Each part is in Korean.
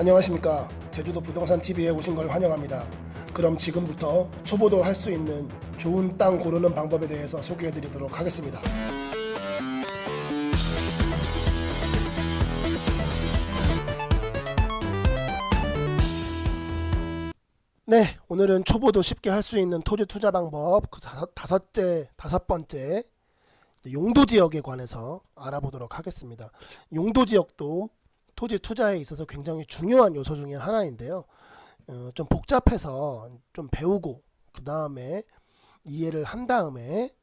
안녕하십니까. 제주도 부동산 TV에 오신 걸 환영합니다. 그럼 지금부터 초보도 할 수 있는 좋은 땅 고르는 방법에 대해서 소개해 드리도록 하겠습니다. 네, 오늘은 초보도 쉽게 할 수 있는 토지 투자 방법 그 다섯, 다섯째, 다섯 번째 용도 지역에 관해서 알아보도록 하겠습니다. 용도 지역도 토지 투자에 있어서 굉장히 중요한 요소 중에 하나인데요. 어, 좀 복잡해서 좀 배우고 그 다음에 이해를 한 다음에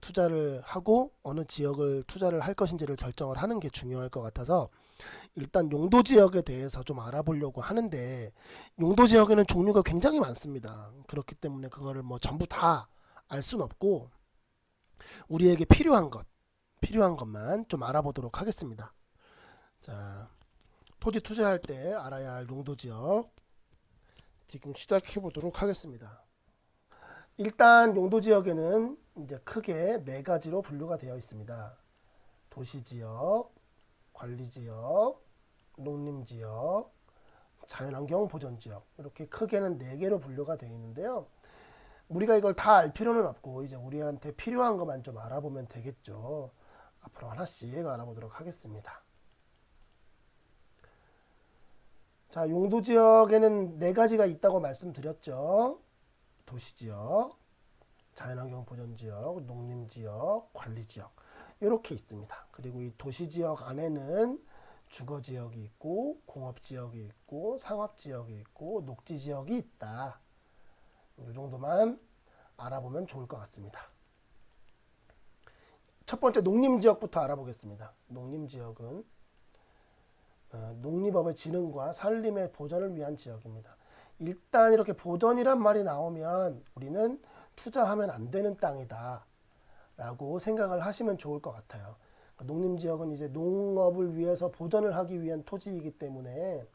투자를 하고 어느 지역을 투자를 할 것인지를 결정을 하는 게 중요할 것 같아서 일단 용도 지역에 대해서 좀 알아보려고 하는데 용도 지역에는 종류가 굉장히 많습니다. 그렇기 때문에 그거를 뭐 전부 다 알 수는 없고 우리에게 필요한 것, 필요한 것만 좀 알아보도록 하겠습니다. 자, 토지 투자할 때 알아야 할 용도 지역 지금 시작해 보도록 하겠습니다. 일단 용도 지역에는 이제 크게 네 가지로 분류가 되어 있습니다. 도시 지역, 관리 지역, 농림 지역, 자연환경 보전 지역 이렇게 크게는 네 개로 분류가 되어 있는데요. 우리가 이걸 다 알 필요는 없고 이제 우리한테 필요한 것만 좀 알아보면 되겠죠. 앞으로 하나씩 알아보도록 하겠습니다. 자, 용도 지역에는 네 가지가 있다고 말씀드렸죠. 도시 지역, 자연환경 보전 지역, 농림 지역, 관리 지역 이렇게 있습니다. 그리고 이 도시 지역 안에는 주거 지역이 있고 공업 지역이 있고 상업 지역이 있고 녹지 지역이 있다. 이 정도만 알아보면 좋을 것 같습니다. 첫 번째 농림 지역부터 알아보겠습니다. 농림 지역은 어, 농립업의 진흥과 산림의 보전을 위한 지역입니다. 일단 이렇게 보전이란 말이 나오면 우리는 투자하면 안 되는 땅이다. 라고 생각을 하시면 좋을 것 같아요. 농림 지역은 이제 농업을 위해서 보전을 하기 위한 토지이기 때문에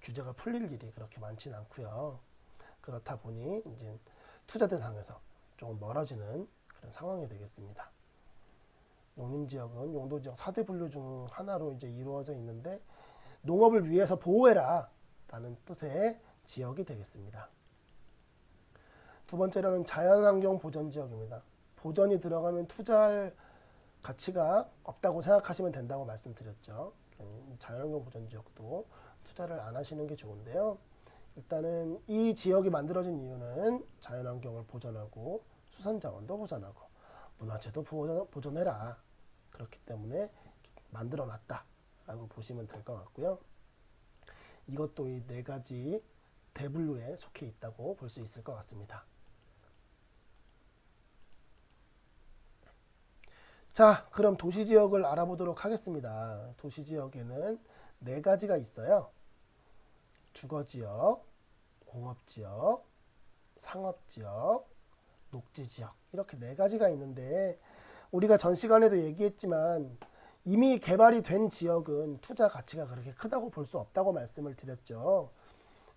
규제가 풀릴 일이 그렇게 많지는 않고요. 그렇다 보니 이제 투자 대상에서 조금 멀어지는 그런 상황이 되겠습니다. 농림 지역은 용도 지역 4대 분류 중 하나로 이제 이루어져 있는데 농업을 위해서 보호해라 라는 뜻의 지역이 되겠습니다. 두 번째로는 자연환경 보전 지역입니다. 보전이 들어가면 투자할 가치가 없다고 생각하시면 된다고 말씀드렸죠. 자연환경 보전 지역도 투자를 안 하시는 게 좋은데요. 일단은 이 지역이 만들어진 이유는 자연환경을 보존하고 수산자원도 보존하고 문화재도 보존, 보존해라. 그렇기 때문에 만들어 놨다 라고 보시면 될 것 같고요. 이것도 이 네 가지 대분류에 속해 있다고 볼 수 있을 것 같습니다. 자, 그럼 도시 지역을 알아보도록 하겠습니다. 도시 지역에는 네 가지가 있어요. 주거 지역, 공업 지역, 상업 지역, 녹지 지역 이렇게 네 가지가 있는데 우리가 전 시간에도 얘기했지만 이미 개발이 된 지역은 투자 가치가 그렇게 크다고 볼 수 없다고 말씀을 드렸죠.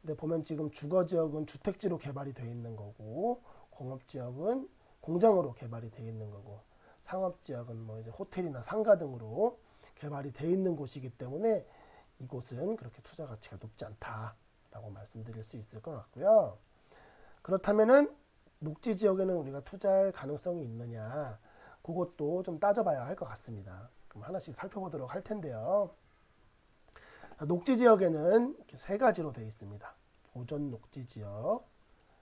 근데 보면 지금 주거 지역은 주택지로 개발이 되어 있는 거고 공업 지역은 공장으로 개발이 되어 있는 거고 상업 지역은 뭐 이제 호텔이나 상가 등으로 개발이 되어 있는 곳이기 때문에 이곳은 그렇게 투자 가치가 높지 않다라고 말씀드릴 수 있을 것 같고요. 그렇다면은 녹지 지역에는 우리가 투자할 가능성이 있느냐 그것도 좀 따져봐야 할 것 같습니다. 그럼 하나씩 살펴보도록 할 텐데요. 녹지 지역에는 이렇게 세 가지로 되어 있습니다. 보존 녹지 지역,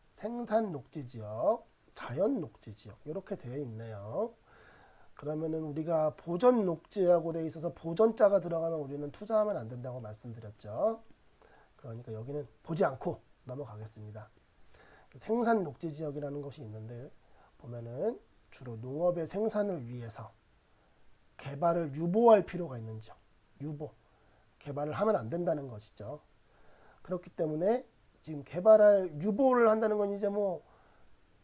생산 녹지 지역, 자연 녹지 지역 이렇게 되어 있네요. 그러면은 우리가 보전 녹지라고 되어 있어서 보전자가 들어가면 우리는 투자하면 안 된다고 말씀드렸죠. 그러니까 여기는 보지 않고 넘어가겠습니다. 생산 녹지 지역이라는 것이 있는데 보면은 주로 농업의 생산을 위해서 개발을 유보할 필요가 있는 지역. 유보. 개발을 하면 안 된다는 것이죠. 그렇기 때문에 지금 개발할 유보를 한다는 건 이제 뭐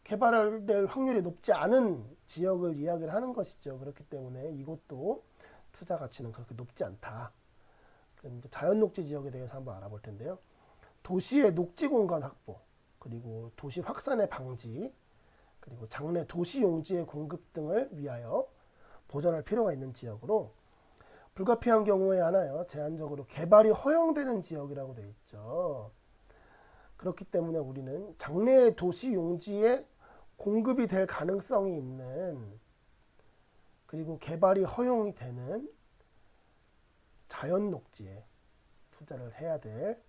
개발될 확률이 높지 않은 지역을 이야기를 하는 것이죠. 그렇기 때문에 이것도 투자 가치는 그렇게 높지 않다. 그럼 이제 자연 녹지 지역에 대해서 한번 알아볼 텐데요. 도시의 녹지 공간 확보, 그리고 도시 확산의 방지, 그리고 장래 도시 용지의 공급 등을 위하여 보전할 필요가 있는 지역으로 불가피한 경우에 하나요. 제한적으로 개발이 허용되는 지역이라고 되어 있죠. 그렇기 때문에 우리는 장래 도시 용지에 공급이 될 가능성이 있는 그리고 개발이 허용이 되는 자연 녹지에 투자를 해야 될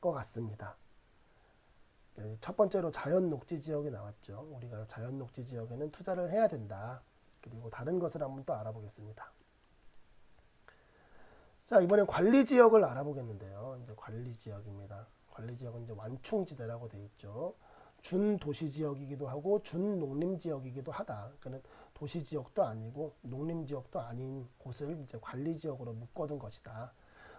것 같습니다. 네, 첫 번째로 자연 녹지 지역이 나왔죠. 우리가 자연 녹지 지역에는 투자를 해야 된다. 그리고 다른 것을 한번 또 알아보겠습니다. 자, 이번엔 관리 지역을 알아보겠는데요. 이제 관리 지역입니다. 관리 지역은 이제 완충지대라고 되어 있죠. 준 도시 지역이기도 하고 준 농림 지역이기도 하다. 그러니까 도시 지역도 아니고 농림 지역도 아닌 곳을 이제 관리 지역으로 묶어둔 것이다.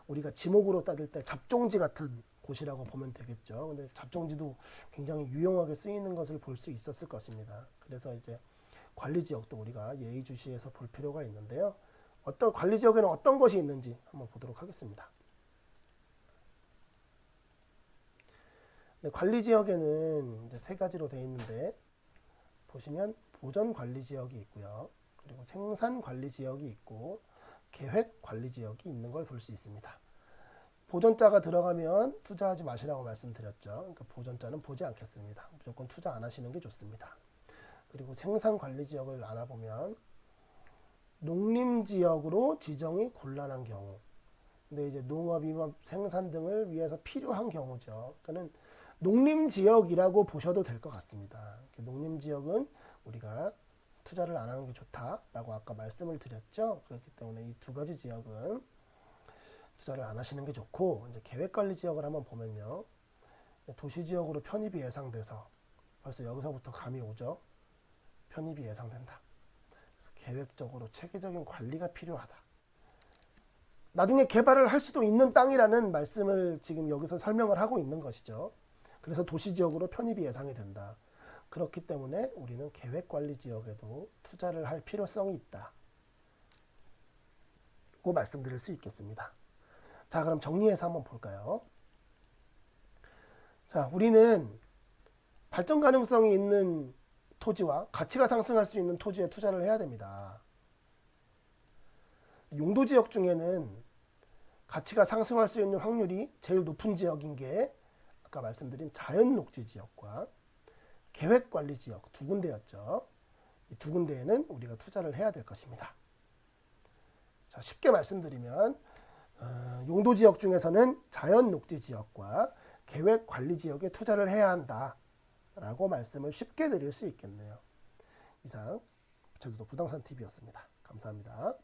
우리가 지목으로 따질 때 잡종지 같은 곳이라고 보면 되겠죠. 근데 잡종지도 굉장히 유용하게 쓰이는 것을 볼 수 있었을 것입니다. 그래서 이제 관리 지역도 우리가 예의주시해서 볼 필요가 있는데요. 어떤 관리 지역에는 어떤 것이 있는지 한번 보도록 하겠습니다. 네, 관리 지역에는 이제 세 가지로 되어 있는데 보시면 보전 관리 지역이 있고요. 그리고 생산 관리 지역이 있고 계획 관리 지역이 있는 걸 볼 수 있습니다. 보전자가 들어가면 투자하지 마시라고 말씀드렸죠. 그러니까 보전자는 보지 않겠습니다. 무조건 투자 안 하시는 게 좋습니다. 그리고 생산 관리 지역을 알아보면 농림 지역으로 지정이 곤란한 경우. 근데 이제 농업, 임업, 생산 등을 위해서 필요한 경우죠. 그러니까는 농림 지역이라고 보셔도 될 것 같습니다. 농림 지역은 우리가 투자를 안 하는 게 좋다라고 아까 말씀을 드렸죠. 그렇기 때문에 이 두 가지 지역은 투자를 안 하시는 게 좋고 이제 계획 관리 지역을 한번 보면요. 도시 지역으로 편입이 예상돼서 벌써 여기서부터 감이 오죠. 편입이 예상된다. 그래서 계획적으로 체계적인 관리가 필요하다. 나중에 개발을 할 수도 있는 땅이라는 말씀을 지금 여기서 설명을 하고 있는 것이죠. 그래서 도시 지역으로 편입이 예상이 된다. 그렇기 때문에 우리는 계획 관리 지역에도 투자를 할 필요성이 있다. 고 말씀드릴 수 있겠습니다. 자, 그럼 정리해서 한번 볼까요? 자, 우리는 발전 가능성이 있는 토지와 가치가 상승할 수 있는 토지에 투자를 해야 됩니다. 용도 지역 중에는 가치가 상승할 수 있는 확률이 제일 높은 지역인 게 아까 말씀드린 자연 녹지 지역과 계획 관리 지역 두 군데였죠. 이 두 군데에는 우리가 투자를 해야 될 것입니다. 자, 쉽게 말씀드리면 어, 용도 지역 중에서는 자연 녹지 지역과 계획 관리 지역에 투자를 해야 한다 라고 말씀을 쉽게 드릴 수 있겠네요. 이상 제주도 부동산 TV였습니다. 감사합니다.